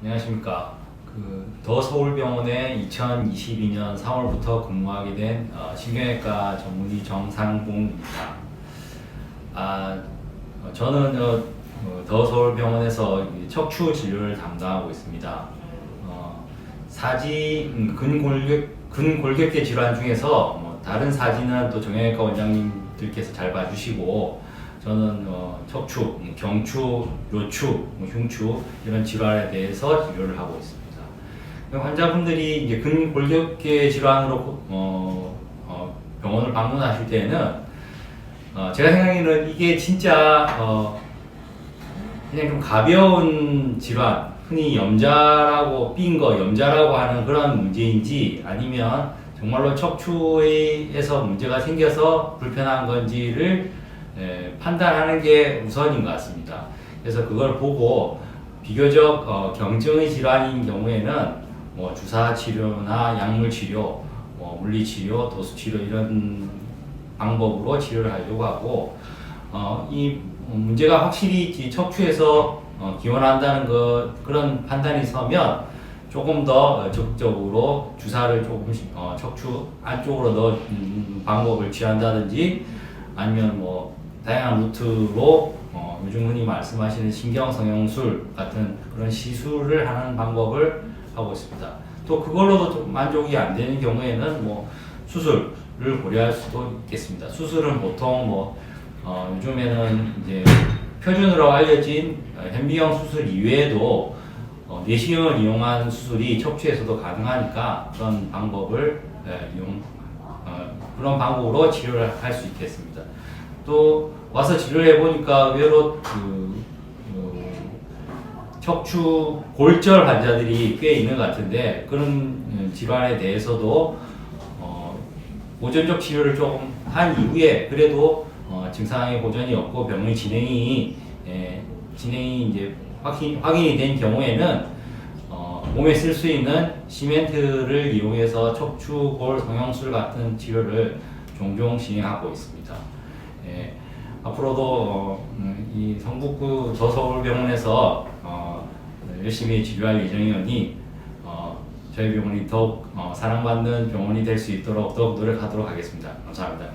안녕하십니까. 그 더 서울병원에 2022년 3월부터 근무하게 된 어, 신경외과 전문의 정상봉입니다. 아, 어, 저는 어, 어, 더 서울병원에서 이 척추 진료를 담당하고 있습니다. 어, 사지 음, 근골격 근골격계 질환 중에서 뭐 다른 사지는 또 정형외과 원장님들께서 잘 봐주시고 저는 어, 척추, 음, 경추, 요추, 뭐 흉추 이런 질환에 대해서 진료를 하고 있습니다. 환자분들이 이제 근골격계 질환으로 어, 어, 병원을 방문하실 때는 어, 제가 생각에는 이게 진짜 어, 그냥 좀 가벼운 질환, 흔히 염자라고 삔 거, 염자라고 하는 그런 문제인지 아니면 정말로 척추에서 문제가 생겨서 불편한 건지를 에, 판단하는 게 우선인 것 같습니다. 그래서 그걸 보고 비교적 어, 경증의 질환인 경우에는 뭐 주사 치료나 약물 치료, 뭐 물리 치료, 도수 치료 이런 방법으로 치료를 하려고 하고 어, 이 문제가 확실히 이 척추에서 어, 기원한다는 것 그런 판단이 서면 조금 더 적극적으로 주사를 조금씩 어, 척추 안쪽으로 넣는 방법을 취한다든지 아니면 뭐 다양한 루트로 어, 요즘 흔히 말씀하시는 신경 성형술 같은 그런 시술을 하는 방법을 하고 있습니다. 또 그걸로도 좀 만족이 안 되는 경우에는 뭐 수술을 고려할 수도 있겠습니다. 수술은 보통 뭐 어, 요즘에는 이제 표준으로 알려진 어, 현미경 수술 이외에도 어, 내시경을 이용한 수술이 척추에서도 가능하니까 그런 방법을 예, 이용 어, 그런 방법으로 치료를 할 수 있겠습니다. 또 와서 치료를 해보니까 의외로 그 어, 척추 골절 환자들이 꽤 있는 것 같은데 그런 음, 질환에 대해서도 어, 보존적 치료를 조금 한 이후에 그래도 어, 증상의 보전이 없고 병의 진행이 예, 진행이 이제 확인, 확인이 된 경우에는 어, 몸에 쓸 수 있는 시멘트를 이용해서 척추골 성형술 같은 치료를 종종 진행하고 있습니다. 예, 앞으로도 어, 음, 이 성북구 저서울병원에서 어, 열심히 치료할 예정이오니 어, 저희 병원이 더욱 어, 사랑받는 병원이 될 수 있도록 더욱 노력하도록 하겠습니다. 감사합니다.